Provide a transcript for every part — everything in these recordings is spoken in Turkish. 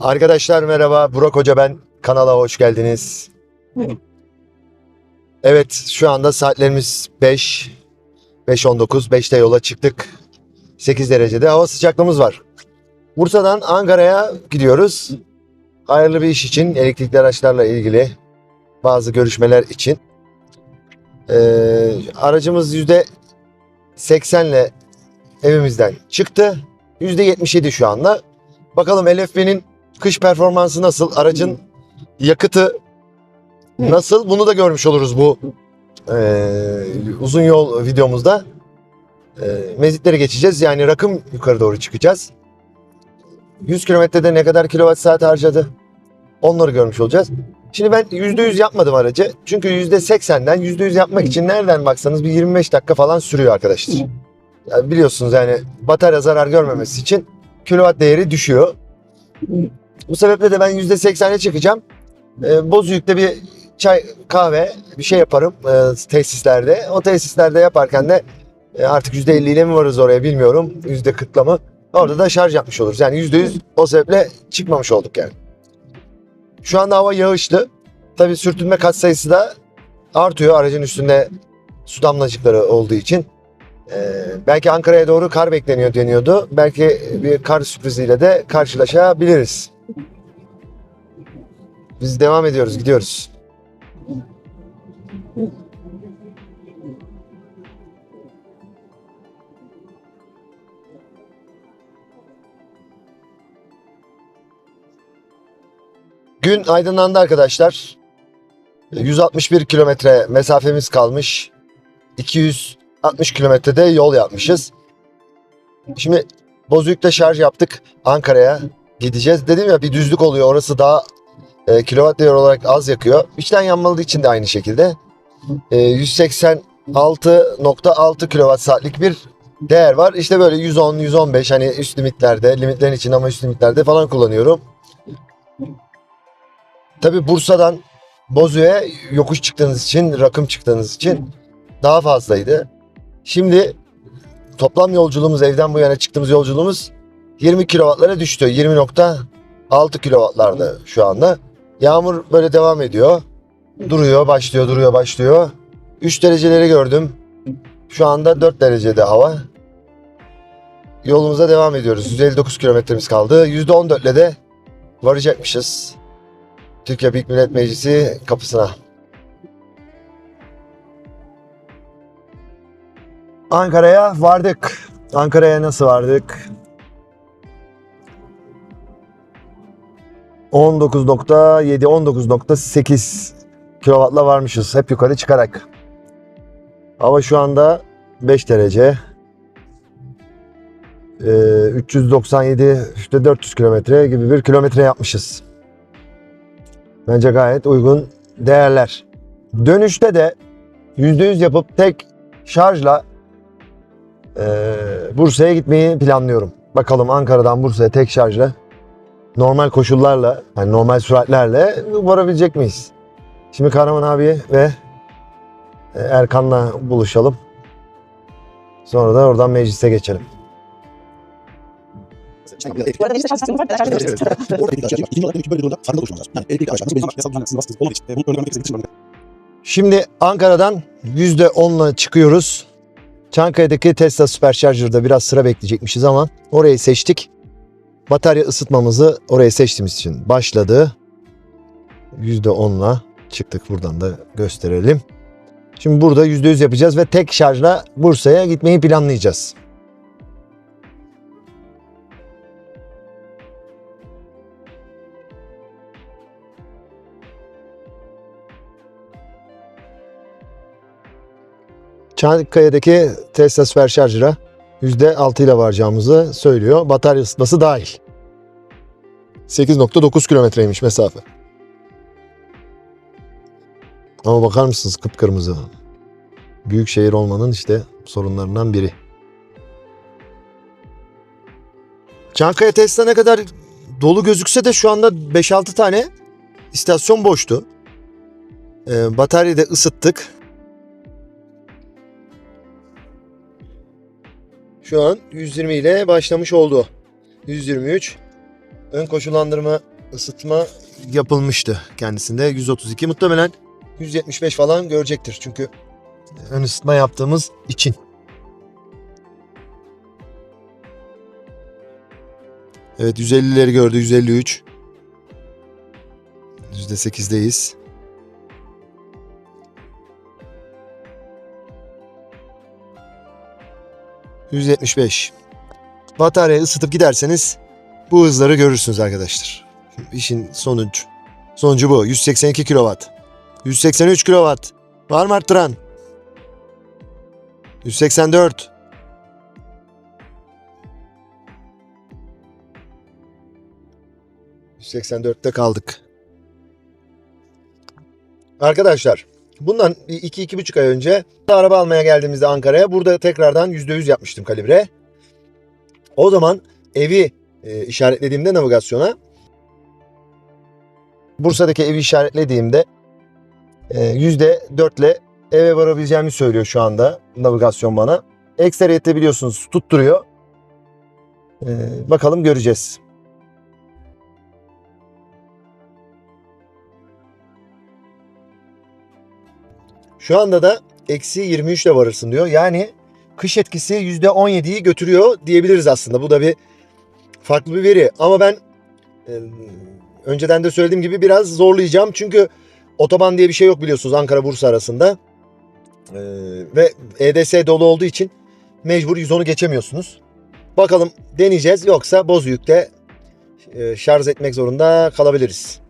Arkadaşlar merhaba. Burak Hoca ben. Kanala hoş geldiniz. Evet şu anda saatlerimiz 5. 5.19. 5'te yola çıktık. 8 derecede hava sıcaklığımız var. Bursa'dan Ankara'ya gidiyoruz. Hayırlı bir iş için elektrikli araçlarla ilgili bazı görüşmeler için. Ee, aracımız %80 ile evimizden çıktı. %77 şu anda. Bakalım LFB'nin kış performansı nasıl? Aracın yakıtı nasıl? Bunu da görmüş oluruz bu eee, uzun yol videomuzda. Eee mezitleri geçeceğiz. Yani rakım yukarı doğru çıkacağız. 100 kilometrede ne kadar kilowatt saat harcadı? Onları görmüş olacağız. Şimdi ben %100 yapmadım aracı. Çünkü %80'den %100 yapmak için nereden baksanız bir 25 dakika falan sürüyor arkadaşlar. Yani biliyorsunuz yani batarya zarar görmemesi için kilowatt değeri düşüyor. Bu sebeple de ben %80'e çıkacağım. Ee, Bozüyük'te bir çay, kahve bir şey yaparım e, tesislerde. O tesislerde yaparken de e, artık %50 ile mi varız oraya bilmiyorum. %40'la mı? Orada da şarj yapmış oluruz. Yani %100 o sebeple çıkmamış olduk yani. Şu anda hava yağışlı. Tabii sürtünme katsayısı da artıyor aracın üstünde su damlacıkları olduğu için. Ee, belki Ankara'ya doğru kar bekleniyor deniyordu. Belki bir kar sürpriziyle de karşılaşabiliriz. Biz devam ediyoruz, gidiyoruz. Gün aydınlandı arkadaşlar. 161 kilometre mesafemiz kalmış. 260 kilometrede yol yapmışız. Şimdi Bozüyük'te şarj yaptık. Ankara'ya gideceğiz. Dedim ya bir düzlük oluyor. Orası daha e, kilowatt değer olarak az yakıyor. İçten yanmalı için de aynı şekilde. E, 186.6 kilowatt saatlik bir değer var. İşte böyle 110, 115 hani üst limitlerde, limitlerin için ama üst limitlerde falan kullanıyorum. Tabi Bursa'dan Bozüyük'e yokuş çıktığınız için, rakım çıktığınız için daha fazlaydı. Şimdi toplam yolculuğumuz evden bu yana çıktığımız yolculuğumuz 20 kilowattlara düştü. 20.6 kilowattlarda şu anda. Yağmur böyle devam ediyor. Duruyor, başlıyor, duruyor, başlıyor. 3 dereceleri gördüm. Şu anda 4 derecede hava. Yolumuza devam ediyoruz. 159 kilometremiz kaldı. %14 ile de varacakmışız. Türkiye Büyük Millet Meclisi kapısına. Ankara'ya vardık. Ankara'ya nasıl vardık? 19.7, 19.8 kilovatla varmışız. Hep yukarı çıkarak. Hava şu anda 5 derece. Ee, 397, işte 400 kilometre gibi bir kilometre yapmışız. Bence gayet uygun değerler. Dönüşte de %100 yapıp tek şarjla ee, Bursa'ya gitmeyi planlıyorum. Bakalım Ankara'dan Bursa'ya tek şarjla normal koşullarla, yani normal süratlerle varabilecek miyiz? Şimdi Kahraman abi ve e, Erkan'la buluşalım. Sonra da oradan meclise geçelim. E, Şimdi Ankara'dan %10'la çıkıyoruz. Çankaya'daki Tesla Supercharger'da biraz sıra bekleyecekmişiz ama orayı seçtik. Batarya ısıtmamızı oraya seçtiğimiz için başladı. %10'la çıktık buradan da gösterelim. Şimdi burada %100 yapacağız ve tek şarjla Bursa'ya gitmeyi planlayacağız. Çankaya'daki Tesla Supercharger'a %6 ile varacağımızı söylüyor. Batarya ısıtması dahil. 8.9 kilometreymiş mesafe. Ama bakar mısınız kıpkırmızı. Büyük şehir olmanın işte sorunlarından biri. Çankaya Tesla ne kadar dolu gözükse de şu anda 5-6 tane istasyon boştu. Ee, bataryayı da ısıttık. Şu an 120 ile başlamış oldu. 123. ön koşullandırma ısıtma yapılmıştı kendisinde 132 muhtemelen 175 falan görecektir çünkü ön ısıtma yaptığımız için. Evet 150'leri gördü 153. %8'deyiz. %75. Bataryayı ısıtıp giderseniz bu hızları görürsünüz arkadaşlar. İşin sonuç. Sonucu bu. 182 kW. 183 kW. Var mı arttıran? 184. ...184'te kaldık. Arkadaşlar bundan 2-2,5 ay önce araba almaya geldiğimizde Ankara'ya burada tekrardan %100 yapmıştım kalibre. O zaman evi e, işaretlediğimde navigasyona Bursa'daki evi işaretlediğimde e, %4 ile eve varabileceğimi söylüyor şu anda navigasyon bana. Ekseriyette biliyorsunuz tutturuyor. E, bakalım göreceğiz. Şu anda da eksi 23 ile varırsın diyor. Yani kış etkisi %17'yi götürüyor diyebiliriz aslında. Bu da bir farklı bir veri. Ama ben e, önceden de söylediğim gibi biraz zorlayacağım. Çünkü otoban diye bir şey yok biliyorsunuz Ankara-Bursa arasında. E, ve EDS dolu olduğu için mecbur 110'u geçemiyorsunuz. Bakalım deneyeceğiz. Yoksa Bozüyük'te e, şarj etmek zorunda kalabiliriz.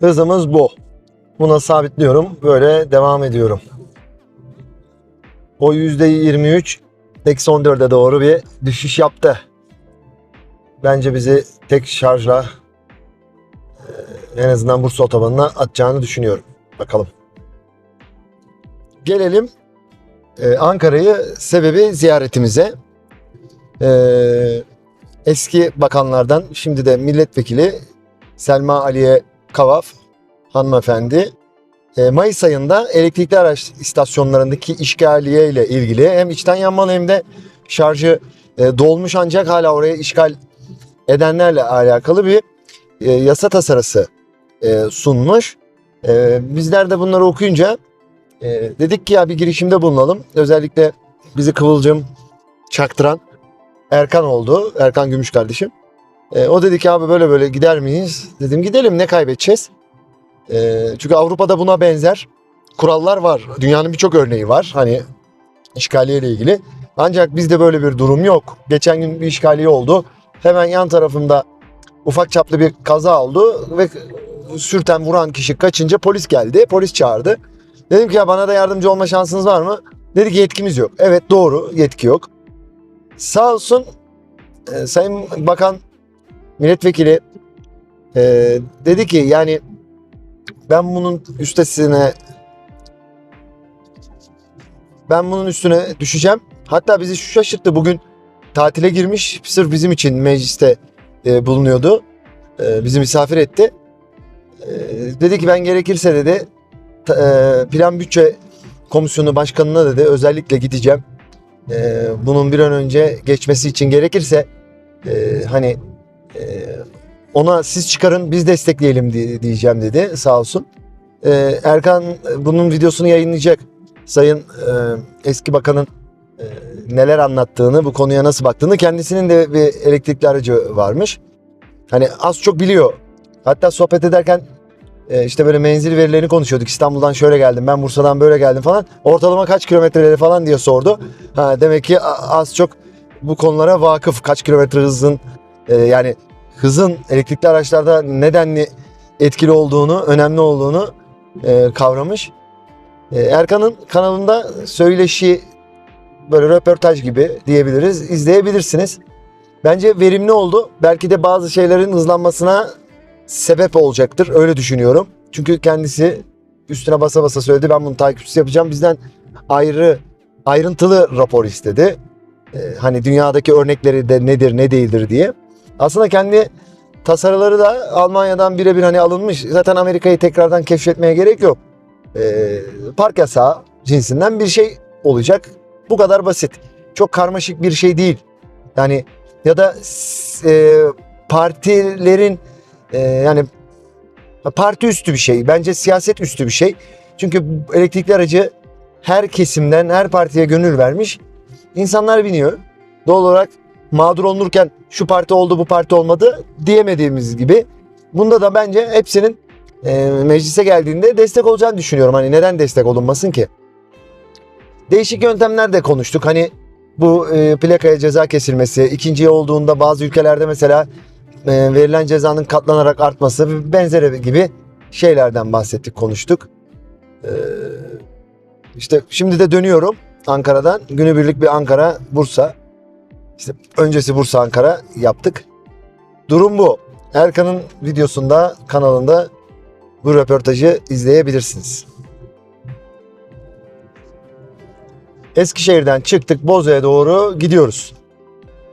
Hızımız bu. Buna sabitliyorum. Böyle devam ediyorum. O %23 eksi 14'e doğru bir düşüş yaptı. Bence bizi tek şarjla e, en azından Bursa otobanına atacağını düşünüyorum. Bakalım. Gelelim e, Ankara'yı sebebi ziyaretimize. E, eski bakanlardan şimdi de milletvekili Selma Aliye Kavaf hanımefendi e, Mayıs ayında elektrikli araç istasyonlarındaki işgaliye ile ilgili hem içten yanmalı hem de şarjı e, dolmuş ancak hala oraya işgal edenlerle alakalı bir e, yasa tasarısı sunmuş. Bizler de bunları okuyunca dedik ki ya bir girişimde bulunalım. Özellikle bizi kıvılcım çaktıran Erkan oldu. Erkan Gümüş kardeşim. E, o dedi ki abi böyle böyle gider miyiz? Dedim gidelim ne kaybedeceğiz? E, çünkü Avrupa'da buna benzer kurallar var. Dünyanın birçok örneği var. Hani işgaliye ile ilgili. Ancak bizde böyle bir durum yok. Geçen gün bir işgaliye oldu. Hemen yan tarafımda ufak çaplı bir kaza oldu ve sürten vuran kişi kaçınca polis geldi. Polis çağırdı. Dedim ki ya bana da yardımcı olma şansınız var mı? Dedi ki yetkimiz yok. Evet doğru yetki yok. Sağ olsun e, Sayın Bakan milletvekili e, dedi ki yani ben bunun üstesine ben bunun üstüne düşeceğim. Hatta bizi şu şaşırttı bugün tatile girmiş sırf bizim için mecliste e, bulunuyordu. E, bizi misafir etti. E, dedi ki ben gerekirse dedi e, plan bütçe komisyonu başkanına dedi özellikle gideceğim. E, bunun bir an önce geçmesi için gerekirse e, hani ona siz çıkarın biz destekleyelim di- diyeceğim dedi sağ olsun. E, Erkan e, bunun videosunu yayınlayacak. Sayın e, eski bakanın e, neler anlattığını, bu konuya nasıl baktığını kendisinin de bir elektrikli aracı varmış. Hani az çok biliyor. Hatta sohbet ederken işte böyle menzil verilerini konuşuyorduk. İstanbul'dan şöyle geldim, ben Bursa'dan böyle geldim falan. Ortalama kaç kilometreleri falan diye sordu. Ha, demek ki az çok bu konulara vakıf. Kaç kilometre hızın e, yani hızın elektrikli araçlarda nedenli etkili olduğunu, önemli olduğunu e, kavramış. E, Erkan'ın kanalında söyleşi böyle röportaj gibi diyebiliriz. izleyebilirsiniz. Bence verimli oldu. Belki de bazı şeylerin hızlanmasına sebep olacaktır. Öyle düşünüyorum. Çünkü kendisi üstüne basa basa söyledi. Ben bunu takipçisi yapacağım. Bizden ayrı ayrıntılı rapor istedi. Ee, hani dünyadaki örnekleri de nedir ne değildir diye. Aslında kendi tasarıları da Almanya'dan birebir hani alınmış. Zaten Amerika'yı tekrardan keşfetmeye gerek yok. Ee, park yasağı cinsinden bir şey olacak. Bu kadar basit. çok karmaşık bir şey değil. Yani ya da e, partilerin e, yani parti üstü bir şey. Bence siyaset üstü bir şey. Çünkü elektrikli aracı her kesimden, her partiye gönül vermiş. İnsanlar biniyor. Doğal olarak mağdur olunurken şu parti oldu, bu parti olmadı diyemediğimiz gibi. Bunda da bence hepsinin e, meclise geldiğinde destek olacağını düşünüyorum. Hani neden destek olunmasın ki? Değişik yöntemler de konuştuk. Hani bu e, plakaya ceza kesilmesi, ikinciye olduğunda bazı ülkelerde mesela e, verilen cezanın katlanarak artması benzeri gibi şeylerden bahsettik, konuştuk. E, işte şimdi de dönüyorum Ankara'dan. Günübirlik bir Ankara, Bursa. İşte öncesi Bursa, Ankara yaptık. Durum bu. Erkan'ın videosunda, kanalında bu röportajı izleyebilirsiniz. Eskişehir'den çıktık Bozü'ye doğru gidiyoruz.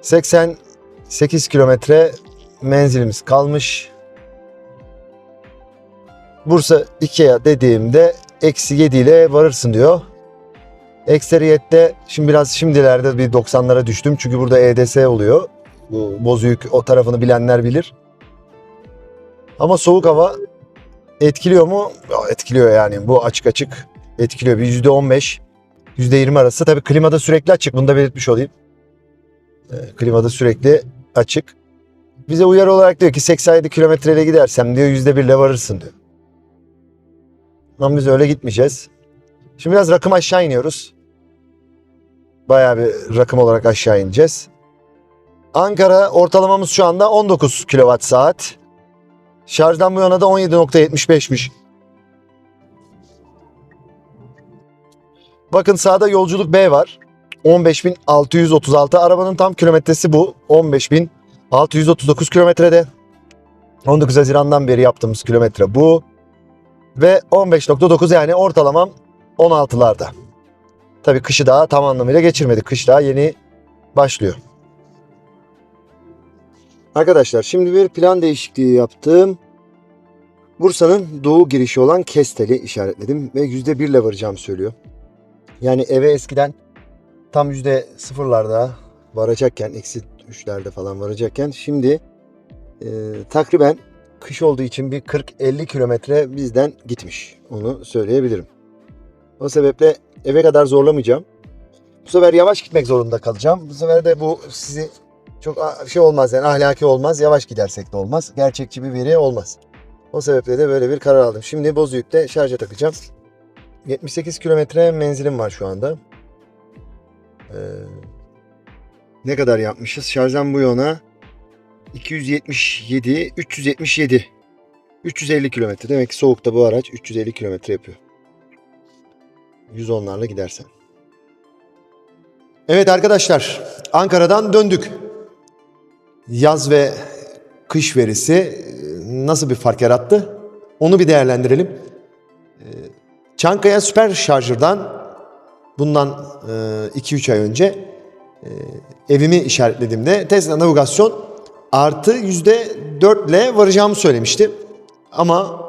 88 kilometre menzilimiz kalmış. Bursa Ikea dediğimde eksi 7 ile varırsın diyor. Ekseriyette şimdi biraz şimdilerde bir 90'lara düştüm. Çünkü burada EDS oluyor. Bu Bozüyük o tarafını bilenler bilir. Ama soğuk hava etkiliyor mu? Etkiliyor yani. Bu açık açık etkiliyor. Bir %15, %20 arası. Tabii klimada sürekli açık. Bunu da belirtmiş olayım. Ee, klimada sürekli açık. Bize uyarı olarak diyor ki 87 kilometreyle gidersem diyor %1 ile varırsın diyor. Ama biz öyle gitmeyeceğiz. Şimdi biraz rakım aşağı iniyoruz. Bayağı bir rakım olarak aşağı ineceğiz. Ankara ortalamamız şu anda 19 kWh saat. Şarjdan bu yana da 17.75'miş. Bakın sağda yolculuk B var. 15.636. Arabanın tam kilometresi bu. 15.639 kilometrede. 19 Haziran'dan beri yaptığımız kilometre bu. Ve 15.9 yani ortalamam 16'larda. Tabii kışı daha tam anlamıyla geçirmedik. Kış daha yeni başlıyor. Arkadaşlar şimdi bir plan değişikliği yaptım. Bursa'nın doğu girişi olan Kestel'i işaretledim ve %1 ile varacağım söylüyor. Yani eve eskiden tam %0'larda varacakken, eksi 3'lerde falan varacakken şimdi e, takriben kış olduğu için bir 40-50 kilometre bizden gitmiş. Onu söyleyebilirim. O sebeple eve kadar zorlamayacağım. Bu sefer yavaş gitmek zorunda kalacağım. Bu sefer de bu sizi çok şey olmaz yani ahlaki olmaz. Yavaş gidersek de olmaz. Gerçekçi bir veri olmaz. O sebeple de böyle bir karar aldım. Şimdi Bozüyük'te şarja takacağım. 78 kilometre menzilim var şu anda. Ee, ne kadar yapmışız? Şarjdan bu yana 277, 377. 350 kilometre. Demek ki soğukta bu araç 350 kilometre yapıyor. 110'larla gidersen. Evet arkadaşlar, Ankara'dan döndük. Yaz ve kış verisi e, nasıl bir fark yarattı? Onu bir değerlendirelim. Ee, Çankaya Süper Şarjır'dan bundan 2-3 ay önce e, evimi işaretlediğimde Tesla navigasyon artı %4 ile varacağımı söylemişti. Ama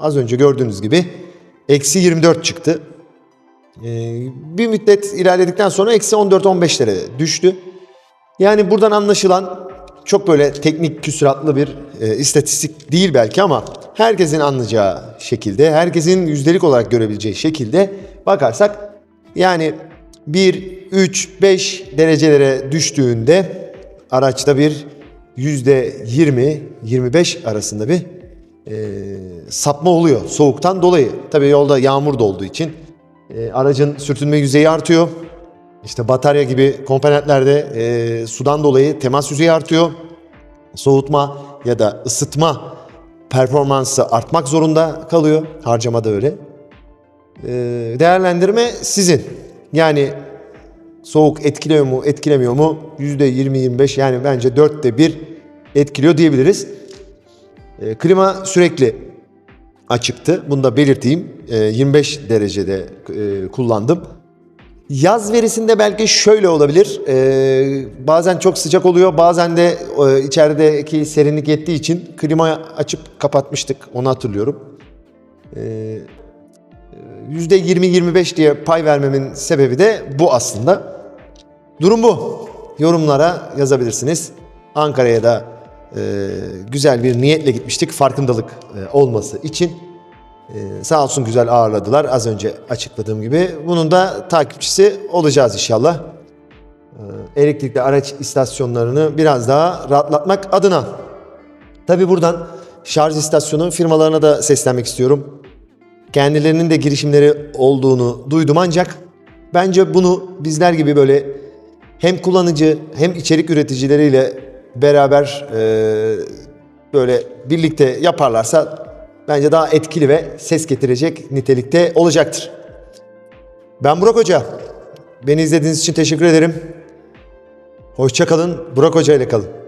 az önce gördüğünüz gibi eksi 24 çıktı. Ee, bir müddet ilerledikten sonra eksi 14-15'lere düştü. Yani buradan anlaşılan çok böyle teknik küsuratlı bir e, istatistik değil belki ama herkesin anlayacağı şekilde, herkesin yüzdelik olarak görebileceği şekilde bakarsak yani 1, 3, 5 derecelere düştüğünde araçta bir yüzde 20-25 arasında bir e, sapma oluyor soğuktan dolayı. Tabii yolda yağmur da olduğu için e, aracın sürtünme yüzeyi artıyor. İşte batarya gibi komponentlerde e, sudan dolayı temas yüzeyi artıyor. Soğutma ya da ısıtma performansı artmak zorunda kalıyor. Harcama da öyle. E, değerlendirme sizin. Yani soğuk etkiliyor mu, etkilemiyor mu? %20-25 yani bence dörtte bir etkiliyor diyebiliriz. E, klima sürekli açıktı. Bunu da belirteyim. E, 25 derecede e, kullandım. Yaz verisinde belki şöyle olabilir. E, bazen çok sıcak oluyor. Bazen de e, içerideki serinlik yettiği için klima açıp kapatmıştık. Onu hatırlıyorum. E, %20-25 diye pay vermemin sebebi de bu aslında. Durum bu. Yorumlara yazabilirsiniz. Ankara'ya da güzel bir niyetle gitmiştik. Farkındalık e, olması için. E, sağ olsun güzel ağırladılar. Az önce açıkladığım gibi. Bunun da takipçisi olacağız inşallah. E, elektrikli araç istasyonlarını biraz daha rahatlatmak adına. Tabi buradan şarj istasyonu firmalarına da seslenmek istiyorum. Kendilerinin de girişimleri olduğunu duydum ancak bence bunu bizler gibi böyle hem kullanıcı hem içerik üreticileriyle beraber e, böyle birlikte yaparlarsa bence daha etkili ve ses getirecek nitelikte olacaktır. Ben Burak Hoca. Beni izlediğiniz için teşekkür ederim. Hoşça kalın. Burak Hoca ile kalın.